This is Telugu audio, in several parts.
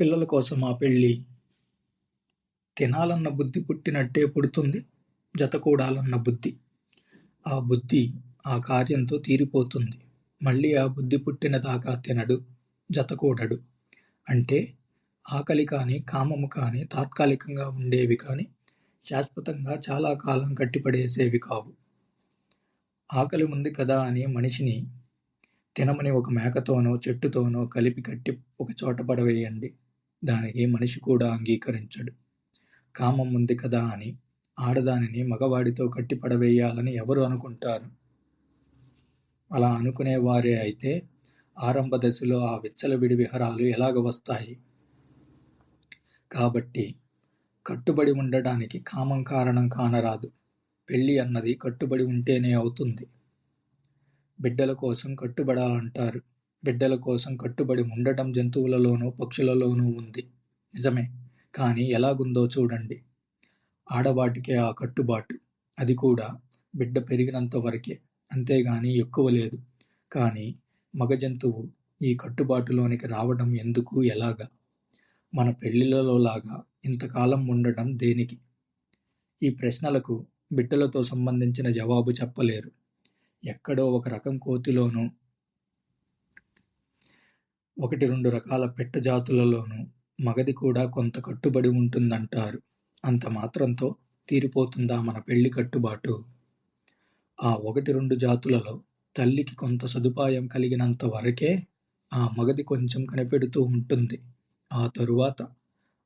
పిల్లల కోసం ఆ పెళ్ళి? తినాలన్న బుద్ధి పుట్టినట్టే పుడుతుంది జతకూడాలన్న బుద్ధి. ఆ బుద్ధి ఆ కార్యంతో తీరిపోతుంది. మళ్ళీ ఆ బుద్ధి పుట్టిన దాకా తినడు, జతకూడడు. అంటే ఆకలి కానీ కామము కానీ తాత్కాలికంగా ఉండేవి కానీ శాశ్వతంగా చాలా కాలం కట్టిపడేసేవి కావు. ఆకలి ఉంది కదా అని మనిషిని తినమని ఒక మేకతోనో, చెట్టుతోనో కలిపి కట్టి ఒక చోట పడవేయండి. దానికి మనిషి కూడా అంగీకరించడు. కామం ఉంది కదా అని ఆడదానిని మగవాడితో కట్టి పడవేయాలని ఎవరు అనుకుంటారు? అలా అనుకునేవారే అయితే ఆరంభ దశలో ఆ విచ్చలవిడి విహారాలు ఎలాగ వస్తాయి? కాబట్టి కట్టుబడి ఉండడానికి కామం కారణం కానరాదు. పెళ్ళి అన్నది కట్టుబడి ఉంటేనే అవుతుంది. బిడ్డల కోసం కట్టుబడాలంటారు. బిడ్డల కోసం కట్టుబడి ఉండటం జంతువులలోనూ, పక్షులలోనూ ఉంది. నిజమే. కానీ ఎలాగుందో చూడండి. ఆడవాటికే ఆ కట్టుబాటు. అది కూడా బిడ్డ పెరిగినంత వరకే. అంతేగాని ఎక్కువ లేదు. కానీ మగ జంతువు ఈ కట్టుబాటులోనికి రావడం ఎందుకు ఎలాగా మన పెళ్ళిళ్ళలోలాగా ఇంతకాలం ఉండటం దేనికి? ఈ ప్రశ్నలకు బిడ్డలతో సంబంధించిన జవాబు చెప్పలేరు. ఎక్కడో ఒక రకం కోతిలోనూ, ఒకటి రెండు రకాల పెట్ట జాతులలోనూ మగది కూడా కొంత కట్టుబడి ఉంటుందంటారు. అంత మాత్రంతో తీరిపోతుందా మన పెళ్ళి కట్టుబాటు? ఆ ఒకటి రెండు జాతులలో తల్లికి కొంత సదుపాయం కలిగినంత వరకే ఆ మగది కొంచెం కనిపెడుతూ ఉంటుంది. ఆ తరువాత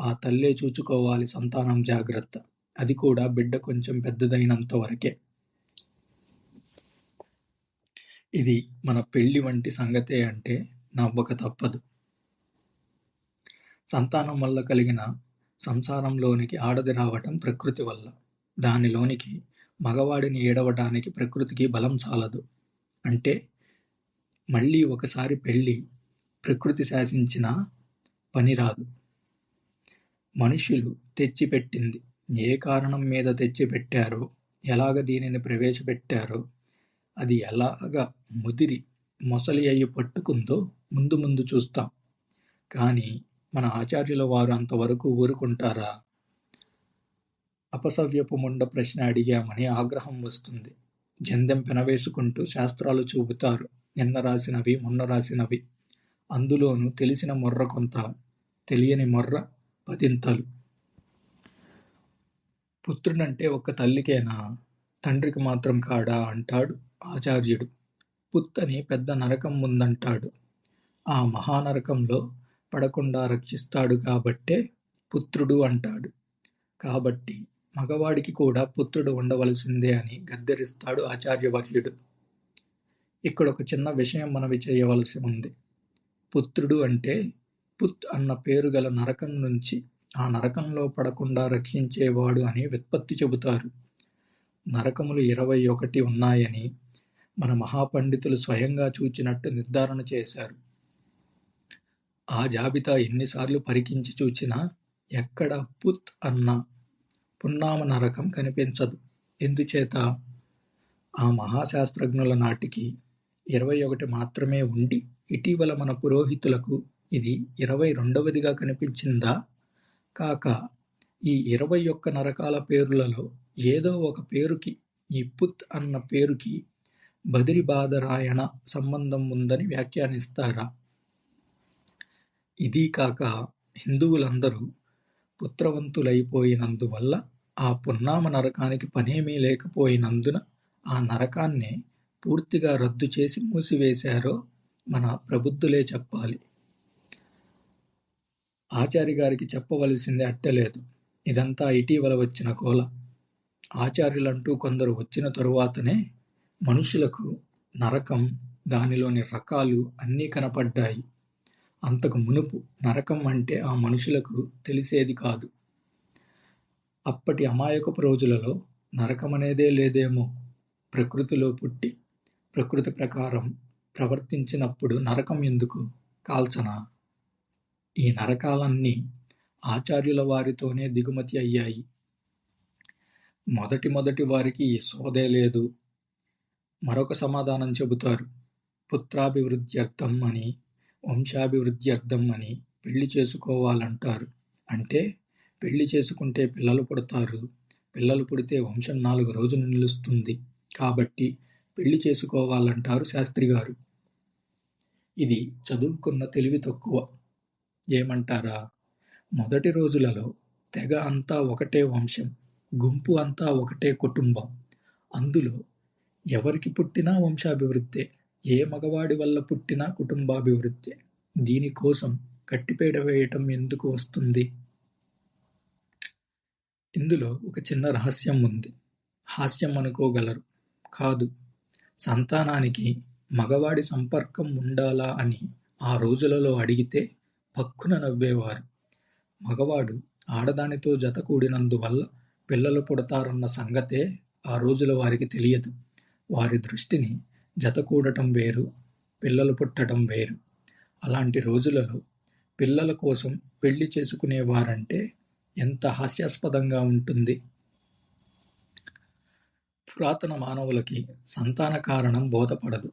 ఆ తల్లే చూచుకోవాలి సంతానం జాగ్రత్త. అది కూడా బిడ్డ కొంచెం పెద్దదైనంత వరకే. ఇది మన పెళ్ళి వంటి సంగతే అంటే నవ్వక తప్పదు. సంతానం వల్ల కలిగిన సంసారంలోనికి ఆడది రావటం ప్రకృతి వల్ల. దానిలోనికి మగవాడిని ఏడవటానికి ప్రకృతికి బలం చాలదు. అంటే మళ్ళీ ఒకసారి పెళ్ళి ప్రకృతి శాసించినా పనిరాదు. మనుషులు తెచ్చిపెట్టింది ఏ కారణం మీద తెచ్చిపెట్టారో, ఎలాగ దీనిని ప్రవేశపెట్టారో, అది ఎలాగ ముదిరి మొసలి అయ్యి పట్టుకుందో ముందు ముందు చూస్తాం. కానీ మన ఆచార్యుల వారు అంతవరకు ఊరుకుంటారా? అపసవ్యపు ముండ ప్రశ్న అడిగామని ఆగ్రహం వస్తుంది. జందెం పెనవేసుకుంటూ శాస్త్రాలు చూపుతారు. నిన్న రాసినవి, మొన్న రాసినవి. అందులోనూ తెలిసిన మొర్ర కొంత, తెలియని మొర్ర పదింతలు. పుత్రుడంటే ఒక తల్లికేనా? తండ్రికి మాత్రం కాడా అంటాడు ఆచార్యుడు. పుత్ అని పెద్ద నరకం ఉందంటాడు. ఆ మహానరకంలో పడకుండా రక్షిస్తాడు కాబట్టే పుత్రుడు అంటాడు. కాబట్టి మగవాడికి కూడా పుత్రుడు ఉండవలసిందే అని గద్దెరిస్తాడు ఆచార్యవర్యుడు. ఇక్కడొక చిన్న విషయం మనవి చేయవలసి ఉంది. పుత్రుడు అంటే పుత్ అన్న పేరు గల నరకం నుంచి ఆ నరకంలో పడకుండా రక్షించేవాడు అని విత్పత్తి చెబుతారు. నరకములు ఇరవై ఒకటి ఉన్నాయని మన మహాపండితులు స్వయంగా చూచినట్టు నిర్ధారణ చేశారు. ఆ జాబితా ఎన్నిసార్లు పరికించి చూచినా ఎక్కడ పుత్ అన్న పున్నామ నరకం కనిపించదు. ఎందుచేత? ఆ మహాశాస్త్రజ్ఞుల నాటికి ఇరవై ఒకటి మాత్రమే ఉండి ఇటీవల మన పురోహితులకు ఇది ఇరవై రెండవదిగా కనిపించిందా? కాక ఈ ఇరవై ఒక్క నరకాల పేరులలో ఏదో ఒక పేరుకి ఈ పుత్ అన్న పేరుకి బదిరిబాదరాయణ సంబంధం ఉందని వ్యాఖ్యానిస్తారా? ఇదీ కాక హిందువులందరూ పుత్రవంతులైపోయినందువల్ల ఆ పున్నామ నరకానికి పనేమీ లేకపోయినందున ఆ నరకాన్నే పూర్తిగా రద్దుచేసి మూసివేశారో మన ప్రబుద్ధులే చెప్పాలి. ఆచారిగారికి చెప్పవలసింది అట్టలేదు. ఇదంతా ఇటీవల వచ్చిన గోల. ఆచార్యులంటూ కొందరు వచ్చిన తరువాతనే మనుషులకు నరకం, దానిలోని రకాలు అన్నీ కనపడ్డాయి. అంతకు మునుపు నరకం అంటే ఆ మనుషులకు తెలిసేది కాదు. అప్పటి అమాయకపు రోజులలో నరకమనేదే లేదేమో. ప్రకృతిలో పుట్టి, ప్రకృతి ప్రకారం ప్రవర్తించినప్పుడు నరకం ఎందుకు? కాల్చనా? ఈ నరకాలన్నీ ఆచార్యుల వారితోనే దిగుమతి అయ్యాయి. మొదటి మొదటి వారికి ఈ సోదే లేదు. మరొక సమాధానం చెబుతారు. పుత్రాభివృద్ధ్యర్థం అని, వంశాభివృద్ధ్యర్థం అని పెళ్ళి చేసుకోవాలంటారు. అంటే పెళ్ళి చేసుకుంటే పిల్లలు పుడతారు. పిల్లలు పుడితే వంశం నాలుగు రోజులు నిలుస్తుంది. కాబట్టి పెళ్ళి చేసుకోవాలంటారు శాస్త్రి గారు. ఇది చదువుకున్న తెలివి తక్కువ. ఏమంటారా? మొదటి రోజులలో తెగ అంతా ఒకటే వంశం. గుంపు అంతా ఒకటే కుటుంబం. అందులో ఎవరికి పుట్టినా వంశాభివృద్ధే. ఏ మగవాడి వల్ల పుట్టినా కుటుంబాభివృద్ధే. దీనికోసం కట్టిపేట వేయటం ఎందుకు వస్తుంది? ఇందులో ఒక చిన్న రహస్యం ఉంది. హాస్యం అనుకోగలరు. కాదు. సంతానానికి మగవాడి సంపర్కం ఉండాలా అని ఆ రోజులలో అడిగితే పక్కున నవ్వేవారు. మగవాడు ఆడదానితో జత కూడినందువల్ల పిల్లలు పుడతారన్న సంగతే ఆ రోజుల వారికి తెలియదు. వారి దృష్టిని జతకూడటం వేరు పిల్లలు పుట్టడం వేరు. అలాంటి రోజులలో పిల్లల కోసం పెళ్ళి చేసుకునేవారంటే ఎంత హాస్యాస్పదంగా ఉంటుంది. పురాతన మానవులకి సంతాన కారణం బోధపడదు.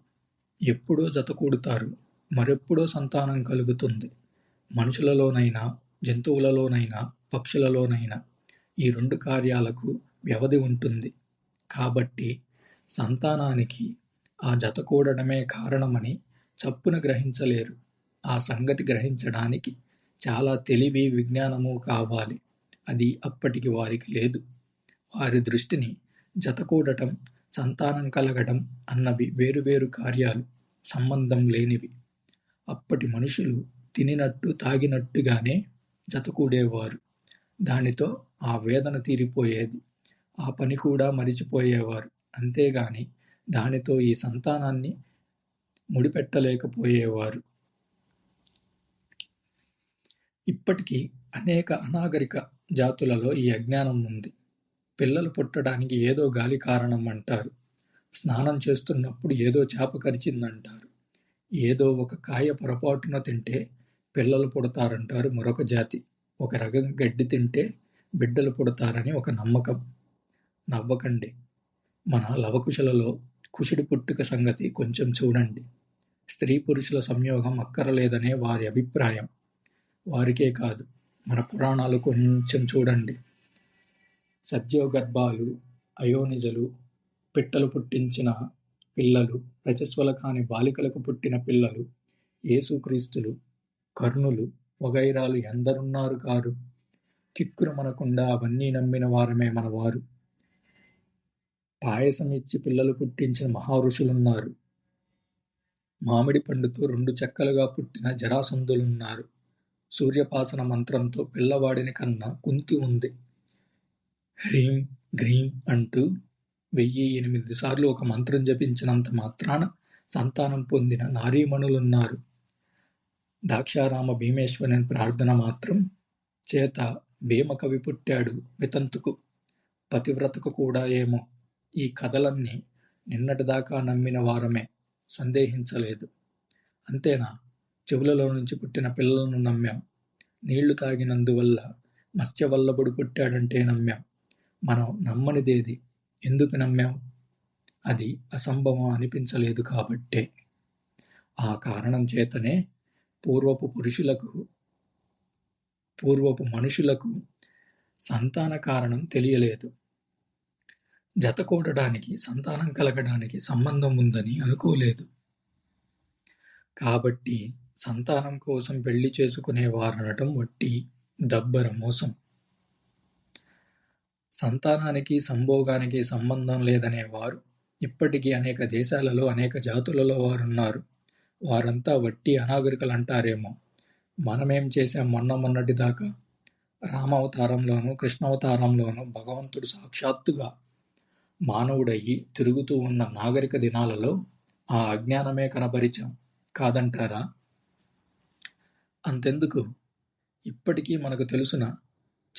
ఎప్పుడో జతకూడుతారు మరెప్పుడో సంతానం కలుగుతుంది. మనుషులలోనైనా జంతువులలోనైనా పక్షులలోనైనా ఈ రెండు కార్యాలకు వ్యవధి ఉంటుంది. కాబట్టి సంతానానికి ఆ జతకూడడమే కారణమని చప్పున గ్రహించలేరు. ఆ సంగతి గ్రహించడానికి చాలా తెలివి విజ్ఞానము కావాలి. అది అప్పటికి వారికి లేదు. వారి దృష్టిని జతకూడటం సంతానం కలగడం అన్నవి వేరువేరు కార్యాలు సంబంధం లేనివి. అప్పటి మనుషులు తినినట్టు తాగినట్టుగానే జతకూడేవారు. దానితో ఆ వేదన తీరిపోయేది. ఆ పని కూడా మరిచిపోయేవారు. అంతేగాని దానితో ఈ సంతానాన్ని ముడిపెట్టలేకపోయేవారు. ఇప్పటికీ అనేక అనాగరిక జాతులలో ఈ అజ్ఞానం ఉంది. పిల్లలు పుట్టడానికి ఏదో గాలి కారణం అంటారు స్నానం చేస్తున్నప్పుడు ఏదో చేప కరిచిందంటారు. ఏదో ఒక కాయ పొరపాటున తింటే పిల్లలు పుడతారంటారు మరొక జాతి. ఒక రకం గడ్డి తింటే బిడ్డలు పుడతారని ఒక నమ్మకం. నవ్వకండి. మన లవకుశలలో కుషుడి పుట్టుక సంగతి కొంచెం చూడండి. స్త్రీ పురుషుల సంయోగం అక్కరలేదనే వారి అభిప్రాయం. వారికే కాదు మన పురాణాలు కొంచెం చూడండి. సద్యోగర్భాలు అయోనిజలు పిట్టలు పుట్టించిన పిల్లలు రజస్వల కాని బాలికలకు పుట్టిన పిల్లలు యేసుక్రీస్తులు కర్ణులు వగైరాలు ఎందరున్నారు కారు? కిక్కురు మనకుండా అవన్నీ నమ్మిన వారమే మనవారు. పాయసం ఇచ్చి పిల్లలు పుట్టించిన మహారుషులున్నారు. మామిడి పండుతో రెండు చెక్కలుగా పుట్టిన జరాసంధులున్నారు. సూర్యపాసన మంత్రంతో పిల్లవాడిని కన్న కుంతి ఉంది. హ్రీం గ్రీం అంటూ వెయ్యి ఎనిమిది సార్లు ఒక మంత్రం జపించినంత మాత్రాన సంతానం పొందిన నారీమణులున్నారు. దాక్షారామ భీమేశ్వరుని ప్రార్థన మాత్రం చేత భీమకవి పుట్టాడు వితంతుకు. పతివ్రతకు కూడా ఏమో. ఈ కథలన్నీ నిన్నటిదాకా నమ్మిన వారమే. సందేహించలేదు. అంతేనా? చెవులలో నుంచి పుట్టిన పిల్లలను నమ్మాం. నీళ్ళు తాగినందువల్ల మత్స్యవల్లభుడు పుట్టాడంటే నమ్మాం. మనం నమ్మనిదేది? ఎందుకు నమ్మాం? అది అసంభవం అనిపించలేదు కాబట్టే. ఆ కారణం చేతనే పూర్వపు పురుషులకు పూర్వపు మనుషులకు సంతాన కారణం తెలియలేదు. జతకూడడానికి సంతానం కలగడానికి సంబంధం ఉందని అనుకోలేదు. కాబట్టి సంతానం కోసం పెళ్ళి చేసుకునేవారనటం వట్టి దబ్బర మోసం. సంతానానికి సంభోగానికి సంబంధం లేదనేవారు ఇప్పటికీ అనేక దేశాలలో అనేక జాతులలో వారున్నారు. వారంతా వట్టి అనాగరికలంటారేమో. మనమేం చేసాం మొన్న మొన్నటి దాకా? రామావతారంలోనూ కృష్ణావతారంలోనూ భగవంతుడు సాక్షాత్తుగా మానవుడయ్యి తిరుగుతూ ఉన్న నాగరిక దినాలలో ఆ అజ్ఞానమే కనపరిచాం. కాదంటారా? అంతెందుకు? ఇప్పటికీ మనకు తెలుసున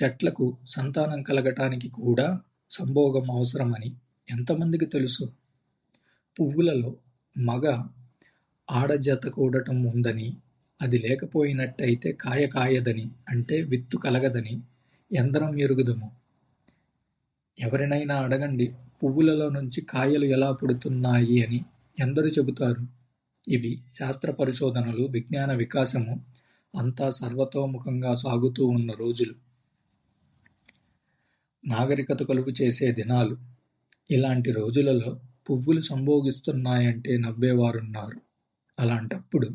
చెట్లకు సంతానం కలగటానికి కూడా సంభోగం అవసరమని ఎంతమందికి తెలుసు? పువ్వులలో మగ ఆడజత కూడటం ఉందని అది లేకపోయినట్టయితే కాయ కాయదని అంటే విత్తు కలగదని ఎందరం ఎరుగుదుము? ఎవరినైనా అడగండి. పువ్వులలో నుంచి కాయలు ఎలా పుడుతున్నాయి అని ఎందరు చెబుతారు ఇవి శాస్త్ర పరిశోధనలు విజ్ఞాన వికాసము అంతా సర్వతోముఖంగా సాగుతూ ఉన్న రోజులు. నాగరికత కలుగు చేసే దినాలు. ఇలాంటి రోజులలో పువ్వులు సంభోగిస్తున్నాయంటే నవ్వేవారున్నారు. అలాంటప్పుడు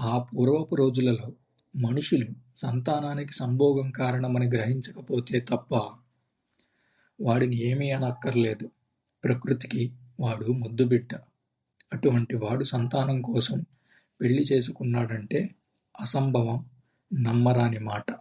ఆ పూర్వపు రోజులలో మనుషులు సంతానానికి సంభోగం కారణమని గ్రహించకపోతే తప్ప వాడిని ఏమీ అనక్కర్లేదు. ప్రకృతికి వాడు ముద్దుబిడ్డ. అటువంటి వాడు సంతానం కోసం పెళ్ళి చేసుకున్నాడంటే అసంభవం, నమ్మరాని మాట.